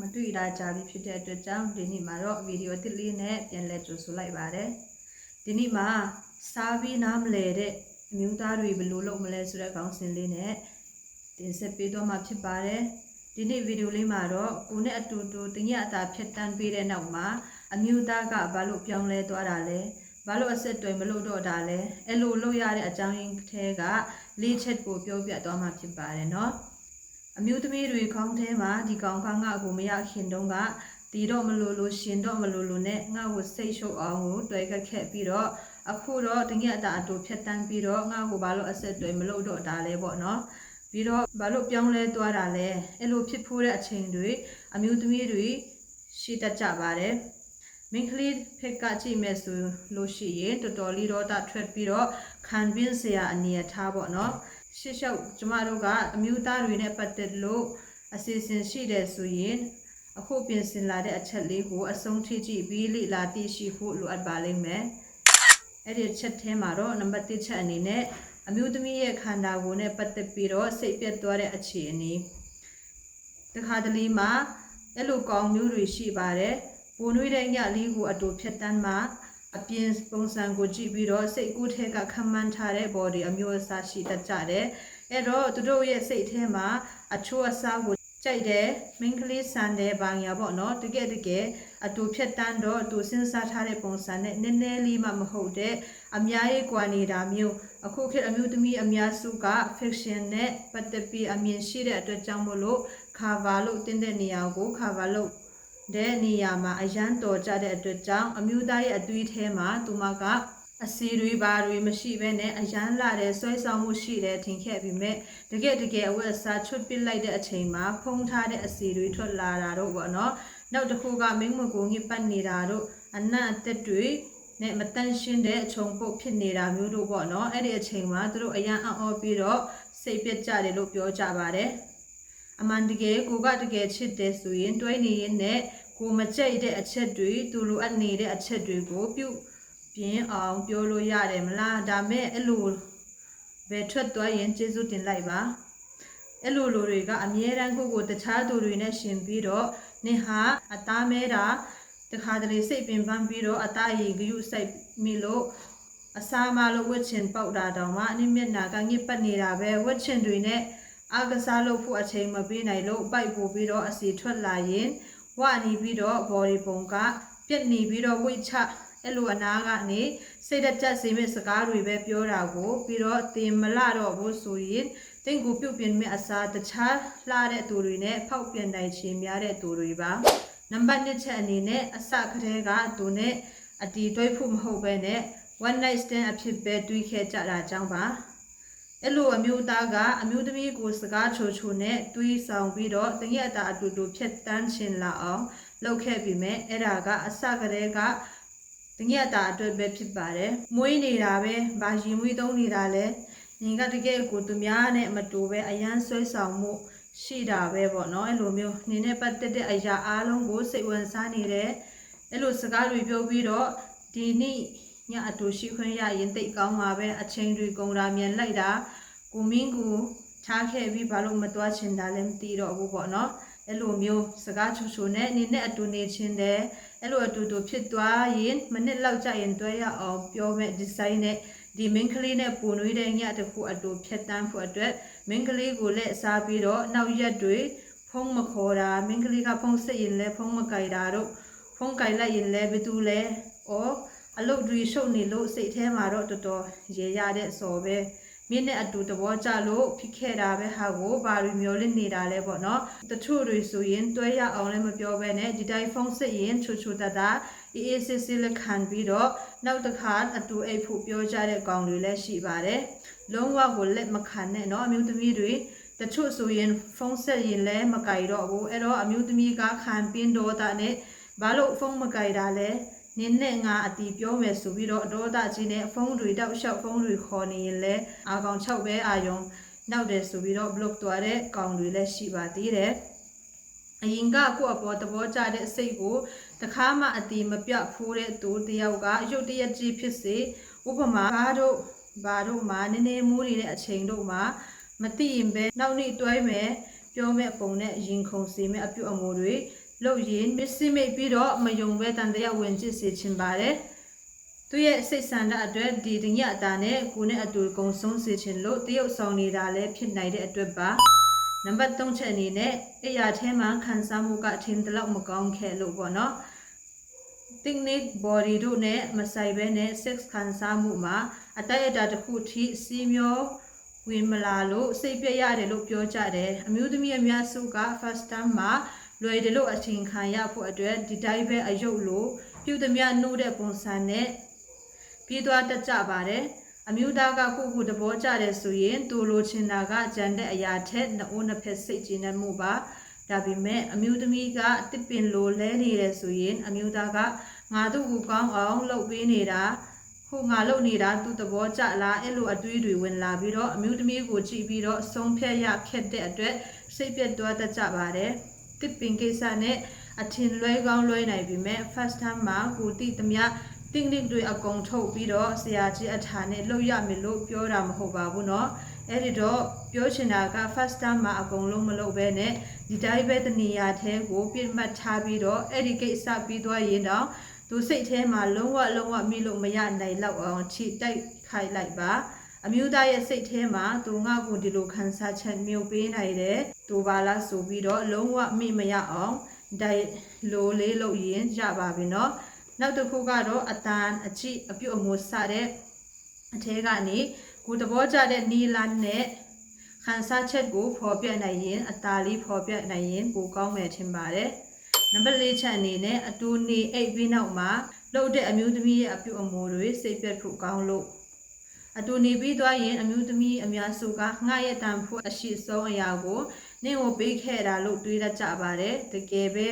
မတွေ့တာကြာပြီဖြစ်တဲ့အတွက်ကြောင့်ဒီနေ့မှာတော့ဗီဒီယိုတစ်လေးနဲ့ပြန်လည်ကြိုဆိုလိုက်ပါတယ်ဒီနေ့မှာစားပြီးနားမလဲတဲ့အမျိုးသားတွေဘယ်လိုလုပ်မလဲဆိုတဲ့ခေါင်းစဉ်လေးနဲ့တင်ဆက်ပေးတော့မှာဖြစ်ပါတယ်ဒီနေ့ဗီဒီယိုလေးမှာတော့ကိုနဲ့အတူတူတညအတာဖြတ်တန်းပေးတဲ့နောက်မှာအမျိုးသားကဘာလို့ပြောင်းလဲသွားတာလဲဘာလို့အဆက်အသွယ်မလုပ်တော့တာလဲအဲ့လိုလုပ်ရတဲ့အကြောင်းရင်းထဲကလေးချက်ကိုပြောပြသွားမှာဖြစ်ပါတယ်เนาะ အမျိုးသမီးတွေခေါင်းထဲမှာဒီကောင်ကငါ့ကိုမရခင်တုန်းကတီတော့မလို့လို့ရှင်တော့မလို့လို့နဲ့ငါ့ကိုစိတ်ရှုပ်အောင်ကိုတွေ့ခက်ခဲ့ပြီးတော့အခုတော့တကယ်အတာအတူဖြတ်တန်းပြီးတော့ငါ့ကိုဘာလို့အဆက်တွေမလို့တော့တာလဲပေါ့နော်ပြီးတော့ဘာလို့ပြောင်းလဲသွားတာလဲအဲ့လိုဖြစ်ဖို့တဲ့အချိန်တွေအမျိုးသမီးတွေရှိတတ်ကြပါတယ်မင်းကလေးဖက်ကကြည့်မယ်ဆိုလို့ရှိရင်တော်တော်လေးတော့တာထွက်ပြီးတော့ခံပင်းစရာအနေအထားပေါ့နော် ရှစ်လျှောက်ကျမတို့ကအမျိုးသားတွေနဲ့ပတ်သက်လို့အစီအစဉ်ရှိတယ်ဆိုရင်အခုပြင်ဆင်လာတဲ့အချက်လေးကိုအဆုံးထိကြည့်ပြီးလေ့လာသိရှိဖို့လိုအပ်ပါလိမ့်မယ်။အဲ့ဒီချက်ထဲမှာတော့နံပါတ်1ချက်အနေနဲ့အမျိုးသမီးရဲ့ခန္ဓာကိုယ်နဲ့ပတ်သက်ပြီးတော့စိတ်ပြတ်သွားတဲ့အခြေအနေတခါတလေမှာအဲ့လိုကောင်းမျိုးတွေရှိပါတယ်။ပုံနှွေးတဲ့ညလေးကိုအတူဖြတ်တန်းမှာ အပြင်ပုံစံကိုကြည့်ပြီးတော့စိတ်ကူးထဲကခံမှန်းထားတဲ့ body အမျိုးအစားရှိတတ်ကြတယ်။အဲ့တော့သူတို့ရဲ့စိတ်ထဲမှာအချိုးအစားကိုကြိုက်တယ်မင်းကလေးဆန်တယ်ဘာညာပေါ့နော်တကယ်တကယ်အတူဖြတ်တန်းတော့သူစဉ်းစားထားတဲ့ပုံစံနဲ့နည်းနည်းလေးမှမဟုတ်တဲ့အများကြီးကွာနေတာမျိုးအခုခေတ်အမျိုးသမီးအများစုက fiction နဲ့ပတ်သက်ပြီးအမြင်ရှိတဲ့အတွက်ကြောင့်မို့လို့ cover လို့တင်းတဲ့နေရာကို cover လို့ တဲ့နေရာမှာအရန်တော်ကြတဲ့အတွက်ကြောင့်အမျိုးသားရဲ့အသွေးထဲမှာသူမကအစီတွေဘာတွေမရှိဘဲနဲ့အရန်လာတဲ့ဆွဲဆောင်မှုရှိတယ်ထင်ခဲ့ပြီးမြဲတကယ်တကယ်အဝတ်အစားချွတ်ပစ်လိုက်တဲ့အချိန်မှာဖုံးထားတဲ့အစီတွေထွက်လာတာတော့ပေါ့နော်နောက်တစ်ခုကမင်းမကိုငိပတ်နေတာတို့အနတ်အသက်တွေနဲ့မတန့်ရှင်းတဲ့အချုံပုတ်ဖြစ်နေတာမျိုးတို့ပေါ့နော်အဲ့ဒီအချိန်မှာသူတို့အရန်အော်ပြီးတော့စိတ်ပြတ်ကြတယ်လို့ပြောကြပါတယ် အမှန်တကယ်ကိုကတကယ်ချစ်တယ်ဆိုရင်တွဲနေရင်နဲ့ကိုမကြိုက်တဲ့အချက်တွေသူလိုအပ်နေတဲ့အချက်တွေကိုပြုပြင်းအောင်ပြောလို့ရတယ်မလားဒါမဲ့အဲ့လိုပဲထွက်သွားရင်ကျေးဇူးတင်လိုက်ပါအဲ့လိုလူတွေကအမြဲတမ်းကိုကိုတခြားသူတွေနဲ့ရှင်ပြီးတော့နင်ဟာအသားမဲတာတခါတလေစိတ်ပင်ပန်းပြီးတော့အသားရည်ဂယုစိုက်မိလို့အစာမလို့ဝတ်ချင်ပေါက်တာတောင်မှအနိမျက်နာကငိပတ်နေတာပဲဝတ်ချင်တွေနဲ့ အားကစားလုပ်ဖို့အချိန်မပေးနိုင်လို့ပိုက်ပို့ပြီးတော့အစီထွက်လာရင်ဝနေပြီးတော့ body ပုံကပြက်နေပြီးတော့ဝိတ်ချအဲ့လိုအနာကနေစိတ်တကြက်စေမဲ့စကားတွေပဲပြောတာကို ပြီးတော့တင်မလတော့ဘူးဆိုရင်တင့်ကိုပြုတ်ပြင်းမဲ့အစားတခြားလှတဲ့သူတွေနဲ့ဖောက်ပြန်နိုင်ခြင်းများတဲ့သူတွေပါနံပါတ်1ချက်အနေနဲ့အစကတည်းကသူနဲ့အတီတွဲဖို့မဟုတ်ပဲနဲ့ one night stand အဖြစ်ပဲတွေးခဲ့ကြတာကြောင့်ပါ အဲ့လိုအမျိုးသားကအမျိုးသမီးကိုစကားချိုချိုနဲ့တွေးဆောင်ပြီးတော့တငယ်အတာအတူတူဖြတ်တန်းချင်လာအောင်လုပ်ခဲ့ပြီးမြဲအဲ့ဒါကအစကတည်းကတငယ်အတာအတွက်ပဲဖြစ်ပါတယ်မွေးနေတာပဲဗာရင်မွေးသုံးနေတာလဲညီကတကယ်ကိုသူများနဲ့မတူပဲအရန်ဆွဲဆောင်မှုရှိတာပဲပေါ့နော်အဲ့လိုမျိုးနင်းနဲ့ပတ်သက်တဲ့အရာအားလုံးကိုစိတ်ဝင်စားနေတယ်အဲ့လိုစကားတွေပြောပြီးတော့ဒီနေ့ ညအတူရှိခွင့်ရရင်တိတ်ကောင်းမှာပဲအချိန်တွေကုန်တာမြန်လိုက်တာကိုမင်းကိုထားခဲ့ပြီးဘာလို့မတွားချင်တာလဲမသိတော့ဘူးပေါ့နော်အဲ့လိုမျိုးစကားချူချူနဲ့အနေနဲ့အတူနေချင်းတယ်အဲ့လိုအတူတူဖြစ်သွားရင်မနစ်လောက်ကြရင်တွဲရအောင်ပြောမဲ့ဒီဇိုင်းနဲ့ဒီမင်းကလေးနဲ့ပူနွေးတဲ့ညတစ်ခုအတူဖြတ်တန်းဖို့အတွက်မင်းကလေးကိုလည်းအစားပြီးတော့နောက်ရက်တွေဖုံးမခေါ်တာမင်းကလေးကဖုံးစစ်ရင်လည်းဖုံးမကြိုက်တာတို့ဖုံးကြိုက်လိုက်ရင်လည်းဘယ်သူလဲဩ အလုတ်ရီရှုပ်နေလို့စိတ်ထဲမှာတော့တော်တော်ရေရတဲ့စော်ပဲမင်းနဲ့အတူတဘောကြလို့ဖြစ်ခဲ့တာပဲဟာကိုဘာလို့မျိုးလင့်နေတာလဲပေါ့နော်တချို့တွေဆိုရင်တွဲရအောင်လည်းမပြောဘဲနဲ့ဒီတိုင်းဖုန်းစစ်ရင်ချူချူတတာအေးအေးဆေးဆေးလက်ခံပြီးတော့နောက်တစ်ခါအတူအိတ်ဖို့ပြောကြတဲ့ကောင်တွေလည်းရှိပါတယ်လုံးဝကိုလက်မခံနဲ့နော်အမျိုးသမီးတွေတချို့ဆိုရင်ဖုန်းဆက်ရင်လည်းမကြိုက်တော့ဘူးအဲ့တော့အမျိုးသမီးကခံပင်းတော့တာနဲ့ဘာလို့ဖုန်းမကြိုက်တာလဲ နင်းနဲ့ငါအတီပြောမယ်ဆိုပြီးတော့အတော်သားကြီးနဲ့ဖုန်းတွေတောက်လျှောက်ဖုန်းတွေခေါ်နေရင်လည်းအာကောင်6ပဲအာယုံနောက်တယ်ဆိုပြီးတော့ block သွားတဲ့ကောင်တွေလည်းရှိပါသေးတယ်အရင်ကကိုယ့်အပေါ်သဘောကျတဲ့စိတ်ကိုတခါမှအတီမပြတ်ဖိုးတဲ့သူတယောက်ကရုတ်တရက်ကြီးဖြစ်စေဥပမာကားတို့ဘာတို့မှာနည်းနည်းမိုးနေတဲ့အချိန်တို့မှာမသိရင်ပဲနောက်နေ့တွဲမယ်ပြောမဲ့ပုံနဲ့ရင်ခုန်စေမဲ့အပြုအမူတွေ လုပ်ရင်မစ္စမိတ်ပြီးတော့မယုံပဲတန်တရားဝင်ကြည့်စေချင်ပါတယ်သူရဲ့စိတ်ဆန္ဒအတွက်ဒီတညအတာနဲ့ကိုနဲ့အတူကုံဆုံးစေချင်လို့တရုတ်ဆောင်နေတာလည်းဖြစ်နိုင်တဲ့အတွက်ပါနံပါတ်3ချက်အနေနဲ့အရာထဲမှာခံစားမှုကအထင်တလောက်မကောင်းခဲ့လို့ပေါ့နော် technique body တို့နဲ့မဆိုင်ဘဲနဲ့ sex ခံစားမှုမှာအတိုက်အတာတစ်ခုထိစီမျောဝင်မလာလို့စိတ်ပြည့်ရတယ်လို့ပြောကြတယ်အမျိုးသမီးအများစုက first time မှာ လွယ်တယ်လို့အထင်ခံရဖို့အတွက်ဒီတိုင်းပဲအယုတ်လို့ပြုသမျှနှိုးတဲ့ပုံစံနဲ့ပြီးသွားတတ်ကြပါတယ်အမျိုးသားကကိုယ့်ကိုယ်သဘောကျတယ်ဆိုရင်တူလိုချင်တာကကြံတဲ့အရာထက်နှိုးနှစ်ဖက်စိတ်ကျဉ်တဲ့မှုပါဒါပေမဲ့အမျိုးသမီးကတစ်ပင်လိုလဲနေတယ်ဆိုရင် အမျိုးသားကငါတို့ကိုကောင်းအောင်လုပ်ပေးနေတာဟိုငါလုပ်နေတာသူသဘောကျလားအဲ့လိုအတွေးတွေဝင်လာပြီးတော့အမျိုးသမီးကိုကြည့်ပြီးတော့ဆုံးဖြတ်ရခက်တဲ့အတွက်စိတ်ပြတ်သွားတတ်ကြပါတယ် တစ်ပင်ကိစ္စနဲ့အထင်လွဲကောင်းလွဲနိုင်ပြီမဲ့ first time မှာကိုတိသမျှ technique တွေအကုန်ထုတ်ပြီးတော့ဆရာကြီးအထာနဲ့လုပ်ရမယ်လို့ပြောတာမဟုတ်ပါဘူးเนาะအဲ့ဒီတော့ပြောချင်တာက first time မှာအကုန်လုံးမလုပ်ဘဲနဲ့ဒီတိုင်းပဲတနေရာထဲကိုပြစ်မှတ်ထားပြီးတော့အဲ့ဒီကိစ္စပြီးသွားရင်တော့သူစိတ်ထဲမှာလုံးဝလုံးဝမိလို့မရနိုင်တော့အောင်ခြိတိုက်ခိုက်လိုက်ပါ အမျိုးသားရဲ့စိတ်ထဲမှာသူငါ့ကိုဒီလိုခံစားချက်မျိုးပေးနိုင်တယ်သူပါလားဆိုပြီးတော့လုံးဝမိမရအောင်ဒိုင်လိုလေးလို့ရင်ကြပါပြီเนาะနောက်တစ်ခုကတော့အတန်အချိအပြုတ်အမူစတဲ့အထဲကနေကိုသဘောကျတဲ့နီလန်းနဲ့ခန်းစားချက်ကိုဖော်ပြနိုင်ရင်အตาလေးဖော်ပြနိုင်ရင်ပိုကောင်းမယ်ထင်ပါတယ်နံပါတ်၄ချက်အနေနဲ့အတူနေအိတ်ပြီးနောက်မှာလှုပ်တဲ့အမျိုးသမီးရဲ့အပြုတ်အမူတွေစိတ်ပြတ်ဖို့ကောင်းလို့ အတူနေပြီးသွားရင်အမျိုးသမီးအများစုကငှက်ရဲ့တန်ဖို့အရှိဆုံးအရာကိုနင့်ကိုပေးခဲ့တာလို့တွေးတတ်ကြပါတယ်တကယ်ပဲ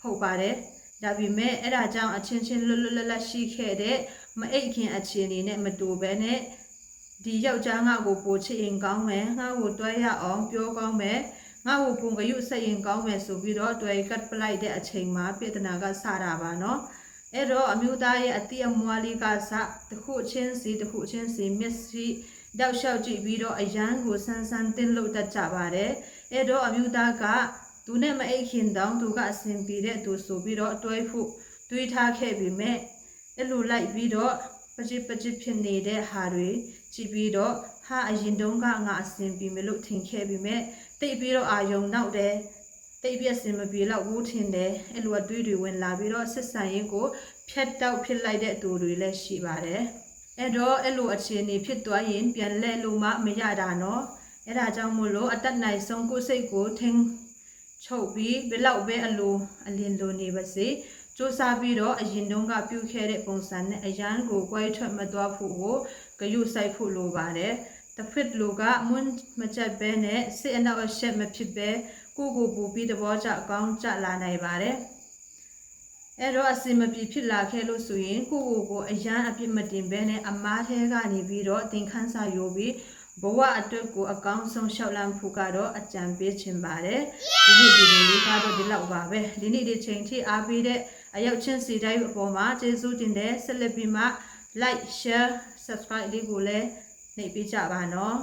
ဟုတ်ပါတယ်ဒါပေမဲ့အဲ့ဒါကြောင့်အချင်းချင်းလွတ်လွတ်လပ်လပ်ရှိခဲ့တဲ့မအိတ်ခင်အခြေအနေနဲ့မတူဘဲနဲ့ဒီယောက်ျားငါ့ကိုပိုချစ်ရင်ကောင်းမယ်ငါ့ကိုတွဲရအောင်ပြောကောင်းမယ်ငါ့ကိုပုံကရုဆက်ရင်ကောင်းမယ်ဆိုပြီးတော့တွဲကတ်ပလိုက်တဲ့အချိန်မှာပြဿနာကစတာပါနော် အဲ့တော့အမျိုးသားရဲ့အတိအမွားလေးကစတစ်ခုချင်းစီတစ်ခုချင်းစီမျက်စိတောက်လျှောက်ကြည့်ပြီးတော့အရန်ကိုဆန်းဆန်းတင်းလို့တတ်ကြပါတယ်အဲ့တော့အမျိုးသားကသူနဲ့မအိတ်ခင်တောင်သူကအဆင်ပြေတဲ့သူဆိုပြီးတော့တွဲဖို့တွေးထားခဲ့ပြီးမဲ့အဲ့လိုလိုက်ပြီးတော့ပချစ်ပချစ်ဖြစ်နေတဲ့ဟာတွေကြည့်ပြီးတော့ဟာအရင်တုန်းကငါအဆင်ပြေမလို့ထင်ခဲ့ပြီးမဲ့တိတ်ပြီးတော့အာယုံနောက်တယ် တိတ်ပြက်စင်မပြေတော့ဘူးထင်တယ်အဲ့လိုအတွေးတွေဝင်လာပြီးတော့ဆက်ဆံရေးကိုဖြတ်တောက်ဖြစ်လိုက်တဲ့သူတွေလည်းရှိပါတယ်အဲ့တော့အဲ့လိုအခြေအနေဖြစ်သွားရင်ပြန်လဲလို့မှမရတာနော်အဲ့ဒါကြောင့်မို့လို့အတက်နိုင်ဆုံးကိုယ်စိတ်ကိုထင်းချုပ်ပြီးဘယ်လောက်ပဲအလိုအလင်းလိုနေပါစေစူးစမ်းပြီးတော့အရင်တုန်းကပြုခဲ့တဲ့ပုံစံနဲ့အရန်ကိုကြွိုက်ထွက်မသွားဖို့ကိုဂရုစိုက်ဖို့လိုပါတယ်တစ်ဖက်လူကမွန်းမချက်ပဲနဲ့စိတ်အနောက်အရှက်မဖြစ်ပဲ ကိုကိုပူပြီးသဘောကျအကောင်းကျလာနိုင်ပါတယ်အဲ့တော့အစင်မပြေဖြစ်လာခဲ့လို့ဆိုရင်ကိုကိုကိုအရန်အပြစ်မတင်ဘဲနဲ့အမားထဲကနေပြီးတော့သင်ခန်းစာယူပြီးဘဝအတွက်ကိုအကောင်းဆုံးရှောက်လန့်ဖို့ကတော့အကြံပေးချင်ပါတယ်ဒီနေ့ဒီလိုလေးကတော့ဒီလောက်ပါပဲဒီနေ့ဒီချိန်ထိအားပေးတဲ့အရောက်ချင်းစီတိုင်းအပေါ်မှာကျေးဇူးတင်တဲ့ဆက်လက်ပြီးမှ like share subscribe လေးကိုလည်းနှိပ်ပေးကြပါနော်